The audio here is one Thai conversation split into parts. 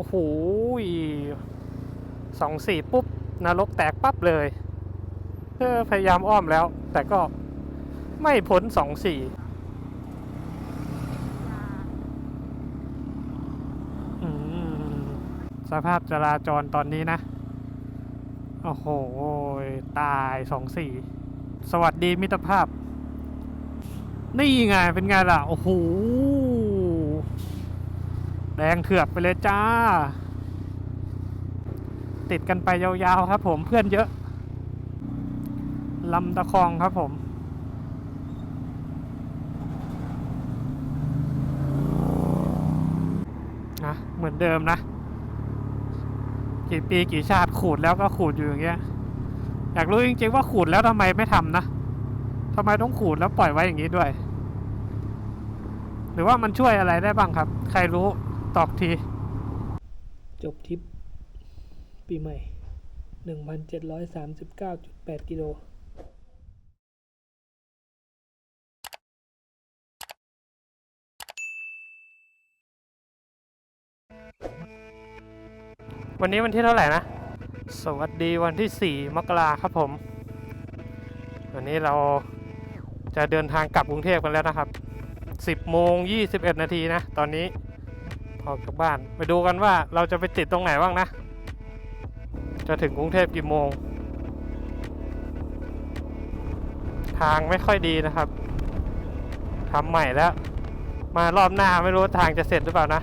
โอ้โหสองสี่ปุ๊บนรกแตกปั๊บเลยเออพยายามอ้อมแล้ว แต่ก็ไม่พ้นสองสี่สภาพจราจรตอนนี้นะ โอ้โห ตายสองสี่ สวัสดีมิตรภาพ นี่ไงเป็นไงล่ะ โอ้โห แดงเถือกไปเลยจ้า ติดกันไปยาวๆครับผมเพื่อนเยอะลำตะคองครับผมนะเหมือนเดิมนะ กี่ปีกี่ชาติขูดแล้วก็ขูดอยู่อย่างเงี้ย อยากรู้จริงๆว่าขูดแล้วทำไมไม่ทำนะทำไมต้องขูดแล้วปล่อยไว้อย่างนี้ด้วย หรือว่ามันช่วยอะไรได้บ้างครับ ใครรู้ ตอบที จบทริป ปีใหม่ 1,739.8 กิโลวันนี้วันที่เท่าไหร่นะ สวัสดีวันที่ 4 มกราครับผม วันนี้เราจะเดินทางกลับกรุงเทพกันแล้วนะครับ 10โมง21 นาทีนะ ตอนนี้ ออกจากบ้าน ไปดูกันว่าเราจะไปติดตรงไหนบ้างนะ จะถึงกรุงเทพกี่โมง ทางไม่ค่อยดีนะครับทำใหม่แล้ว มารอบหน้าไม่รู้ทางจะเสร็จหรือเปล่านะ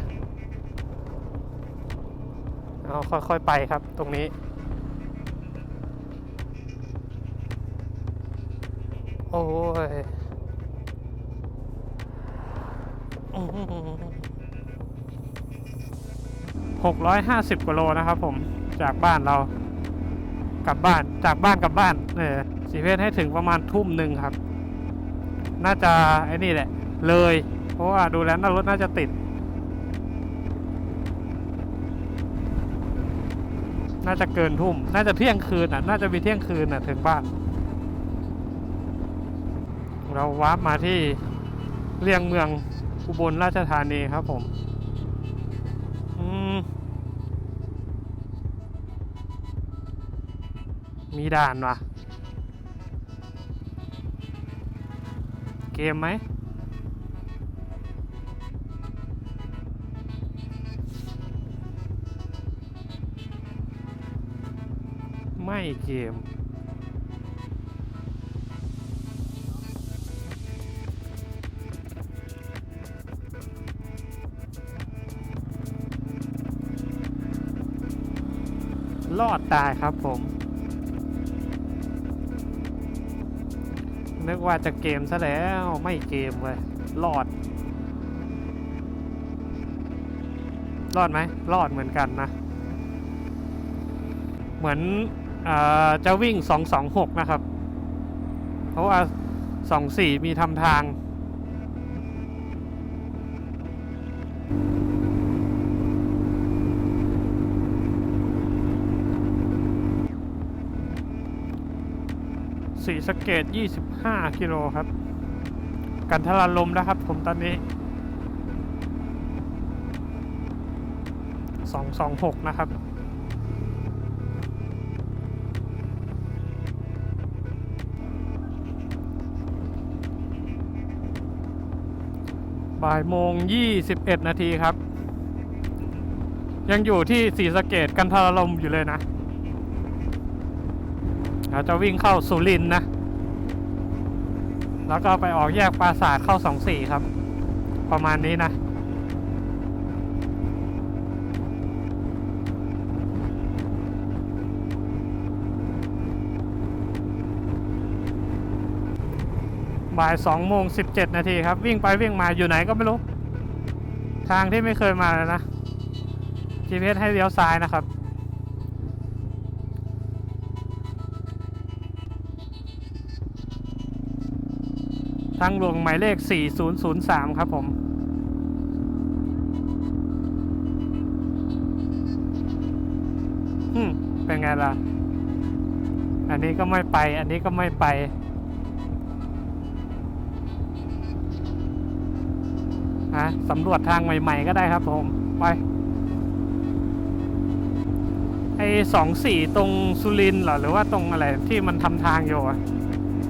เอาค่อยๆไปครับตรงนี้โอ้ย หกร้อยห้าสิบกิโลนะครับผมจากบ้านเรา กลับบ้านจากบ้านกลับบ้านเนี่ยสีเพชรให้ถึงประมาณทุ่มหนึ่งครับ น่าจะไอ้นี่แหละ เลย เพราะว่าดูแล้วน่ารถน่าจะติด น่าจะเกินทุ่ม น่าจะเที่ยงคืนอะ น่าจะมีเที่ยงคืนอะถึงบ้าน เราวาร์ปมาที่เรียงเมืองอุบลราชธานีครับผม มีด่านวะเกมไหมไม่เกมรอดตายครับผม นึกว่าจะเกมซะแล้วไม่เกมเลยรอด รอดไหมรอดเหมือนกันนะ เหมือนอจะวิ่ง 226 นะครับ เพราะว่า 24 มีทำทาง สีสเกต 25 กิโลครับ กันทลาลมนะครับผมตอนนี้ 226 นะครับบ่ายโมง 21 นาทีครับ ยังอยู่ที่สีสเกตกันทรลมอยู่เลยนะ เราจะวิ่งเข้าสุรินนะ แล้วก็ไปออกแยกปราสาทเข้าสองสี่ครับ ประมาณนี้นะบ่ายสองโมงสิบเจ็ดนาทีครับ วิ่งไปวิ่งมาอยู่ไหนก็ไม่รู้ ทางที่ไม่เคยมาเลยนะ GPS ให้เลี้ยวซ้ายนะครับ ทางหลวงหมายเลข 4003 ครับผม อืม เป็นไงล่ะ อันนี้ก็ไม่ไป อันนี้ก็ไม่ไป ฮะสำรวจทางใหม่ ๆ ก็ได้ครับผม ไป ไอ้สองสี่ตรงสุรินเหรอ หรือว่าตรงอะไรที่มันทำทางอยู่อะ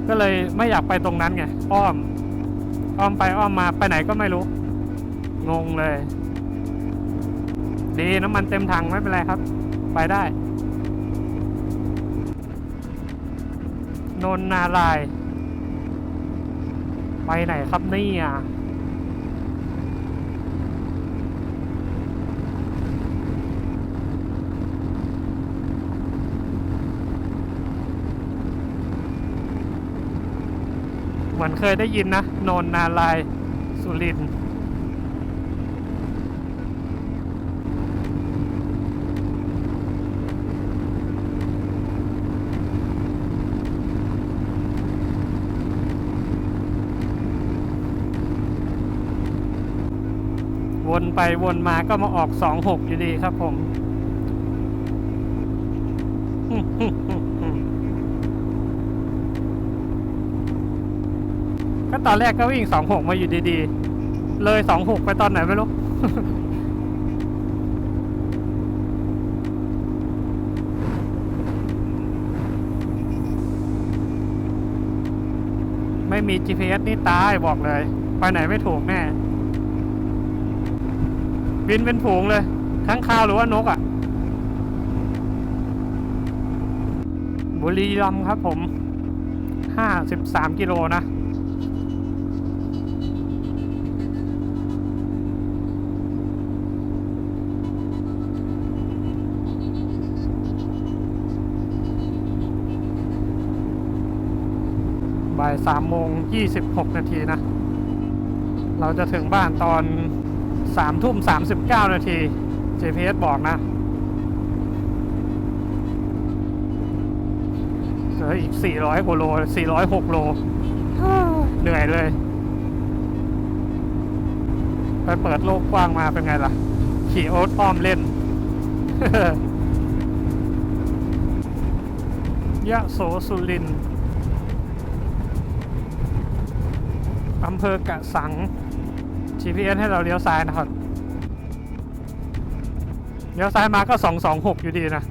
ก็เลยไม่อยากไปตรงนั้นไงอ้อม อ้อมไปอ้อมมาไปไหนก็ไม่รู้ งงเลย ดีน้ำมันเต็มถังไม่เป็นไรครับ ไปได้ นนนาราย ไปไหนครับนี่อะ เหมือนเคยได้ยินนะ โนนนารายสุรินวนไปวนมาก็มาออกสองหกอยู่ดีครับผม ก็ตอนแรกก็วิ่งสองหกมาอยู่ดีๆ เลยสองหกไปตอนไหนไม่รู้ไม่มี GPS นี่ตายบอกเลย ไปไหนไม่ถูกแน่ บินเป็นฝูงเลยข้างคาวหรือว่านกอะ่ะ บุรีรัมย์ครับผมห้าสิบสามกิโลนะ บ่ายสามโมงยี่สิบหกนาทีนะ เราจะถึงบ้านตอนสามทุ่มสามสิบเก้านาที GPS บอกนะเหลืออีกสี่ร้อยกว่าโลสี่ร้อยหกโล เหนื่อยเลย ไปเปิดโลกกว้างมาเป็นไงล่ะ ขี่โอ๊ตอ้อมเล่นยะโสสุรินทร์ อำเภอกะสัง GPS ให้เราเลี้ยวซ้ายนะครับ เลี้ยวซ้ายมาก็ 226 อยู่ดีนะ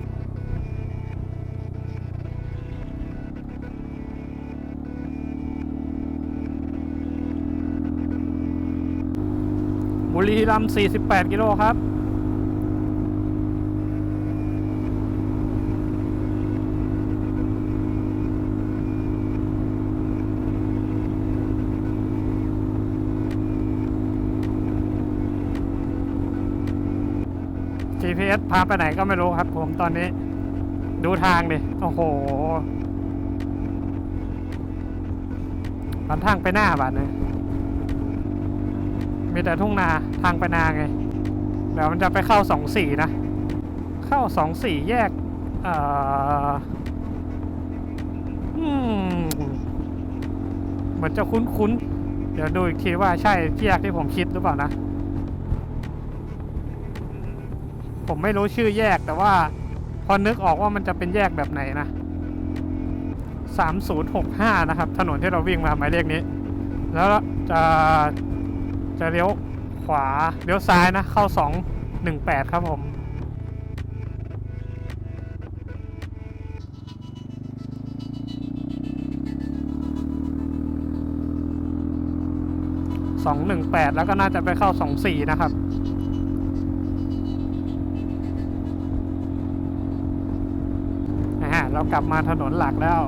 บุรีรัมย์48 กิโลครับ GPS พาไปไหนก็ไม่รู้ครับ ผมตอนนี้ ดูทางดิโอ้โหมันทางไปหน้าบ้านเลยมีแต่ทุ่งนาทางไปนาไงเดี๋ยวมันจะไปเข้าสองสี่นะ เข้าสองสี่แยกเอ่อเหมือนจะคุ้นๆ เดี๋ยวดูอีกทีว่าใช่แยกที่ผมคิดหรือเปล่านะ ผมไม่รู้ชื่อแยกแต่ว่า พอนึกออกว่ามันจะเป็นแยกแบบไหนนะ 3065 นะครับ ถนนที่เราวิ่งมาหมายเลขนี้ แล้วจะจะเลี้ยวขวาเลี้ยวซ้ายนะ เข้า 218 ครับผม218 แล้วก็น่าจะไปเข้า 24 นะครับ เรากลับมาถนนหลักแล้ว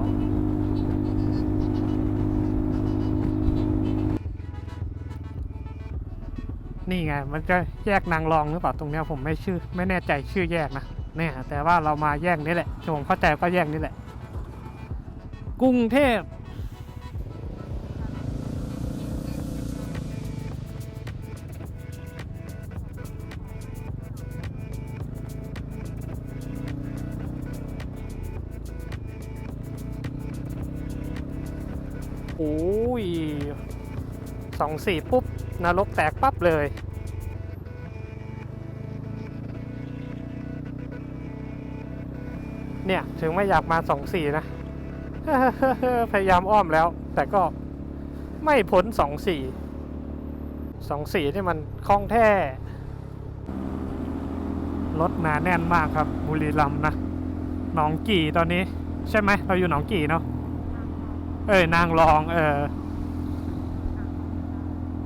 นี่ไง มันจะแยกนางรองหรือเปล่าตรงนี้ผมไม่ชื่อ ไม่แน่ใจชื่อแยกนะเนี่ยแต่ว่าเรามาแยกนี้แหละผมเข้าใจก็แยกนี้แหละ กรุงเทพ 2 4 ปุ๊บนรกแตกปั๊บเลย เนี่ย ถึงไม่อยากมา 2 4 นะ พยายามอ้อมแล้ว แต่ก็ไม่พ้น 2 4 2 4 นี่มันคล่องแท้ รถหนาแน่นมากครับ บุรีรัมย์นะ หนองกี่ตอนนี้ ใช่ไหม เราอยู่หนองกี่เนาะเอ้ย นางรอง เออ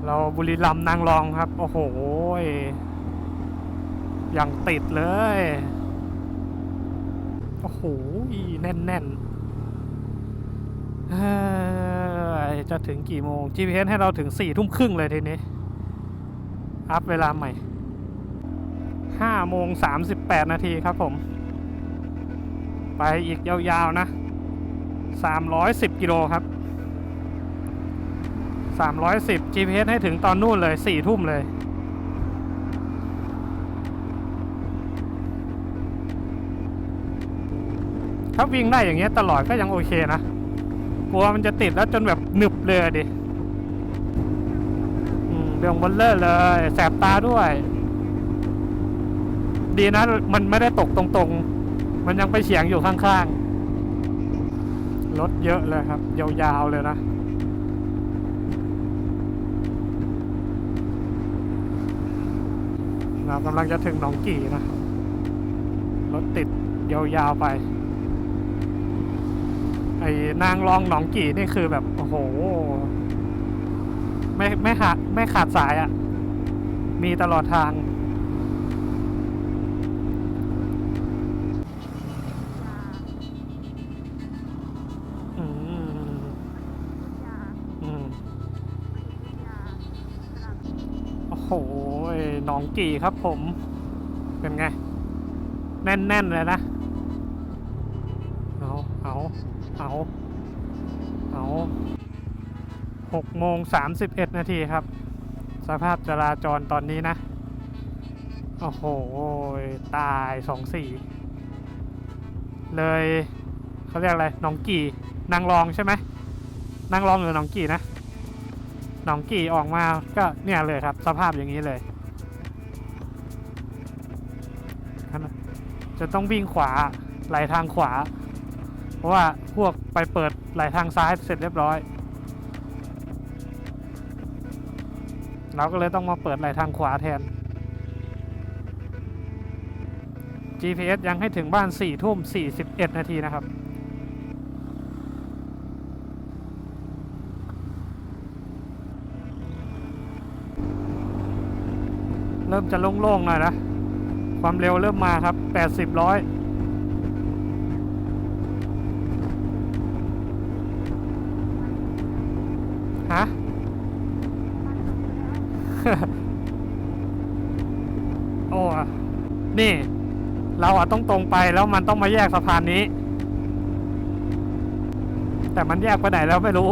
เราบุรีรัมย์นางรองครับ โอ้โหยยังติดเลย โอ้โหแน่นแน่นจะถึงกี่โมง GPS ให้เราถึงสี่ทุ่มครึ่งเลยทีนี้ อัพเวลาใหม่ห้าโมงสามสิบแปดนาทีครับผม ไปอีกยาวๆนะสามร้อยสิบกิโลครับ สามร้อยสิบ GPS ให้ถึงตอนนู่นเลยสี่ทุ่มเลย ถ้าวิ่งได้อย่างเงี้ยตลอดก็ยังโอเคนะ กลัวมันจะติดแล้วจนแบบหนึบเลยดิเรื่องบนเลอร์เลย แสบตาด้วย ดีนะ มันไม่ได้ตกตรงๆ มันยังไปเฉียงอยู่ข้างๆ รถเยอะเลยครับ ยาวๆเลยนะ เรากำลังจะถึงหนองกี่นะรถติดยาวๆไป ไอ้นางรองหนองกี่นี่คือแบบ โอ้โห ไม่ไม่ขาดไม่ขาดสายอะ่ะ มีตลอดทาง กี่ครับผม เป็นไง แน่น ๆ เลยนะ เอา เอา เอา เอาหกโมงสามสิบเอ็ดนาทีครับ สภาพจราจรตอนนี้นะ โอ้โห ตายสองสี่ เลยเขาเรียกอะไรหนองกี่นางรองใช่ไหมนางรองหรือหนองกี่นะหนองกี่ออกมาก็เนี่ยเลยครับ สภาพอย่างนี้เลย จะต้องวิ่งขวาไหลทางขวา เพราะว่าพวกไปเปิดไหลทางซ้ายเสร็จเรียบร้อย เราก็เลยต้องมาเปิดไหลทางขวาแทน GPS ยังให้ถึงบ้าน4ทุ่ม41 นาทีนะครับเริ่มจะโล่งๆหน่อยนะ ความเร็วเริ่มมาครับ80ร้อยฮะโอ้นี่ เราอะต้องตรงไปแล้วมันต้องมาแยกสะพานนี้ แต่มันแยกไปไหนแล้วไม่รู้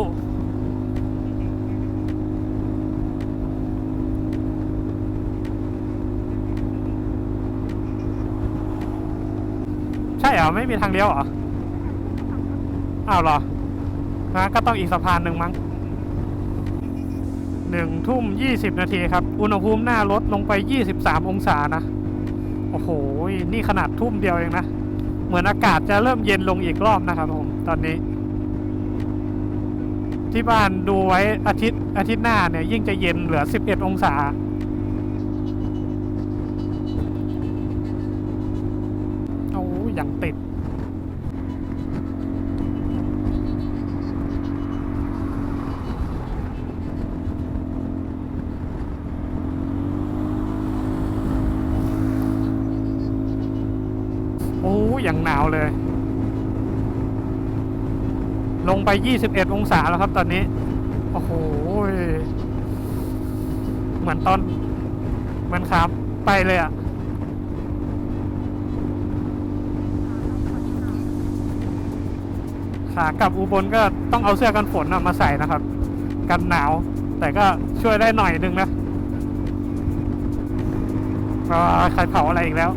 ใช่เหรอไม่มีทางเลี้ยวเหรออ้าวเหรอนะก็ต้องอีกสะพานหนึ่งมั้งหนึ่งทุ่มยี่สิบนาทีครับ อุณหภูมิหน้ารถลงไปยี่สิบสามองศานะ โอ้โห นี่ขนาดทุ่มเดียวเองนะ เหมือนอากาศจะเริ่มเย็นลงอีกรอบนะครับผมตอนนี้ ที่บ้านดูไว้อาทิตย์อาทิตย์หน้าเนี่ย ยิ่งจะเย็นเหลือสิบเอ็ดองศา อยยังหนาวเลย ลงไป 21 องศาแล้วครับตอนนี้ โอ้โห เหมือนตอนเหมันครับไปเลยอะขากลับอุบลก็ต้องเอาเสื้อกันฝนมาใส่นะครับ กันหนาว แต่ก็ช่วยได้หน่อยนึงนะใครเผาอะไรอีกแล้ว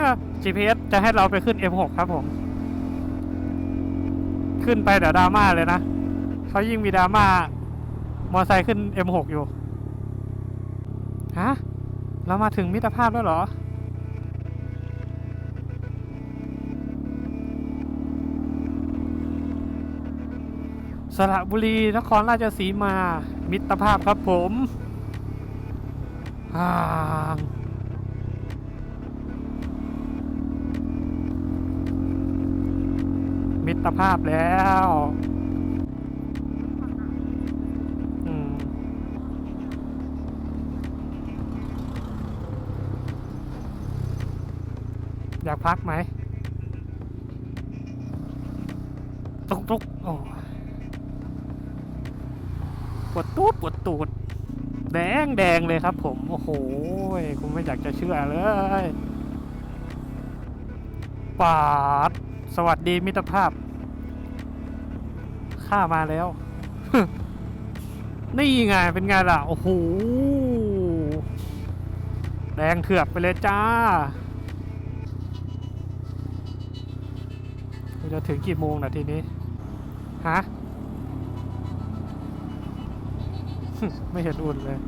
ถ้า GPS จะให้เราไปขึ้น M6 ครับผม ขึ้นไปเดี๋ยวดราม่าเลยนะเขายิ่งมีดราม่ามอไซค์ขึ้น M6 อยู่ ฮะ เรามาถึงมิตรภาพแล้วเหรอ สระบุรี นครราชสีมา มิตรภาพครับผม อ่า มิตรภาพแล้วอืมอยากพักไหมตุกตุกโอ้ปวดตูดปวดตูด แดงแดงเลยครับผม โอ้โหคุณไม่อยากจะเชื่อเลยปาด สวัสดีมิตรภาพ ข้ามาแล้ว นี่ไงเป็นไงล่ะ โอ้โหแดงเถือกไปเลยจ้าเราจะถึงกี่โมงนะทีนี้ ฮะ ไม่เห็นอุ่นเลย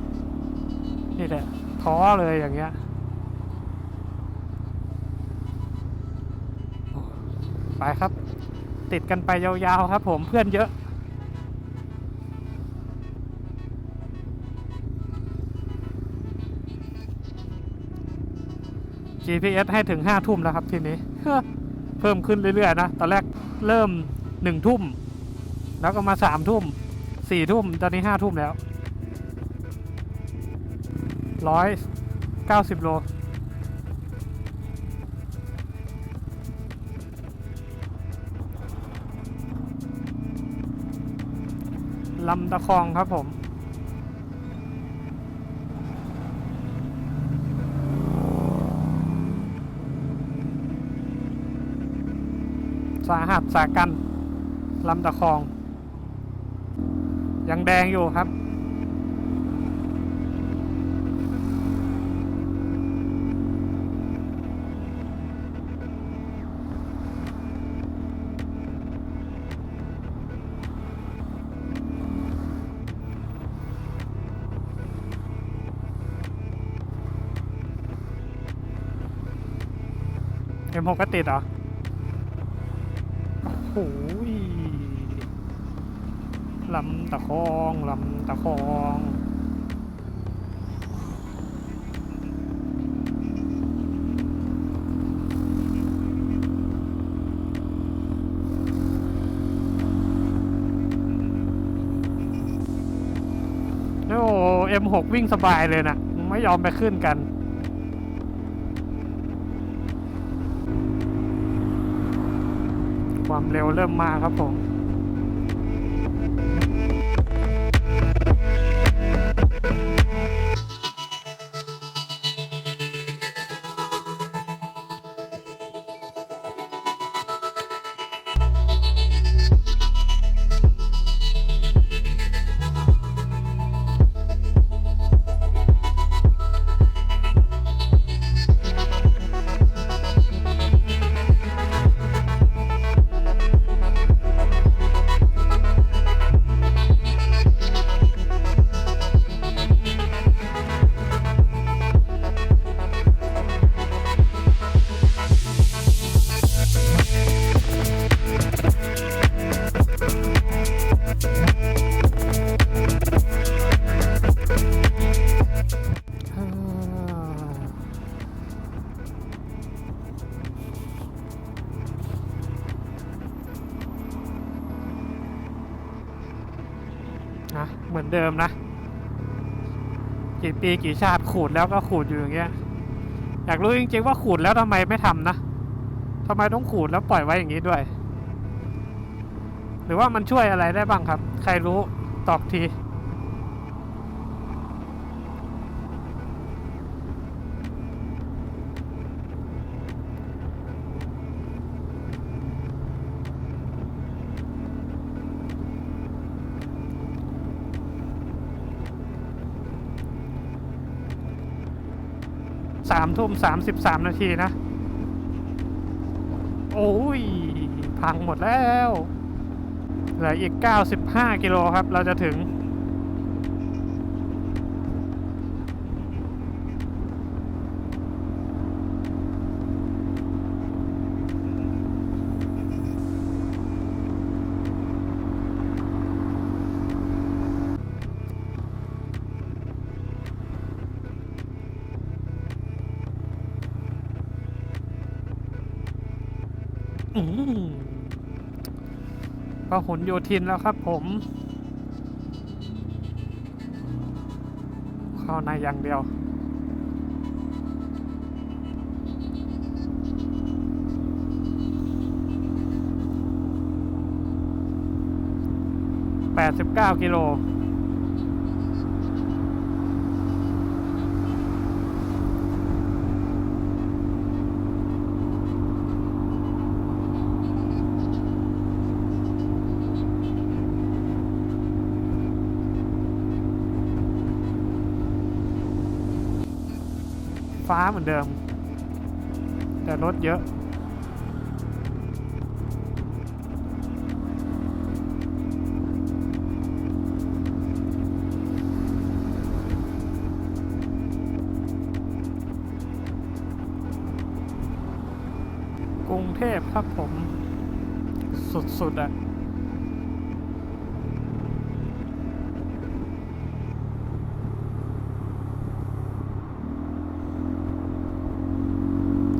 นี่แหละท้อเลยอย่างเงี้ย ไปครับ ติดกันไปยาวๆครับผมเพื่อนเยอะ GPS ให้ถึงห้าทุ่มแล้วครับทีนี้ เพิ่มขึ้นเรื่อยๆนะ ตอนแรกเริ่มหนึ่งทุ่ม แล้วก็มาสามทุ่มสี่ทุ่ม ตอนนี้ห้าทุ่มแล้วร้อยเก้าสิบโล ลำตะคองครับผมสาหัสสากันลำตะคอง ยังแดงอยู่ครับ เอ็มหกก็ติดเหรอโอ้ยลำตะคองลำตะคองโอ้เอ็มหกวิ่งสบายเลยนะ ไม่ยอมไปขึ้นกัน ความเร็วเริ่มมาครับผม เหมือนเดิมนะ กี่ปีกี่ชาติขูดแล้วก็ขูดอยู่อย่างเงี้ย อยากรู้จริงๆว่าขูดแล้วทำไมไม่ทำนะทำไมต้องขูดแล้วปล่อยไว้อย่างนี้ด้วย หรือว่ามันช่วยอะไรได้บ้างครับ ใครรู้ตอบที สามทุ่มสามสิบสามนาทีนะ โอ้ย พังหมดแล้ว เหลืออีก95กิโลครับ เราจะถึง ก็หุนโยธินแล้วครับผม เข้าในอย่างเดียวแปดสิบเก้ากิโล เหมือนเดิม แต่รถเยอะ กรุงเทพครับผม สุดๆอะ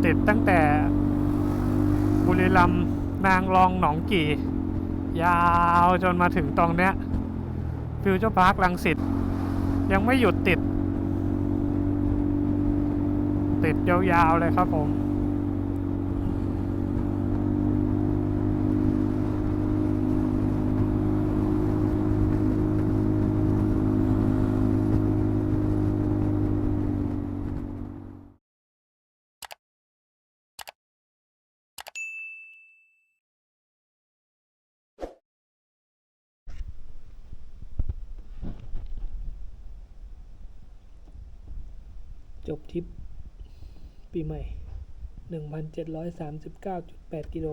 ติดตั้งแต่บุรีรัมย์ ลองหนองกี่ ยาวจนมาถึงตรงเนี้ยฟิวเจอร์พาร์คลังสิตยังไม่หยุดติด ติดยาวๆเลยครับผม บทริปปีใหม่ 1,739.8 กิโล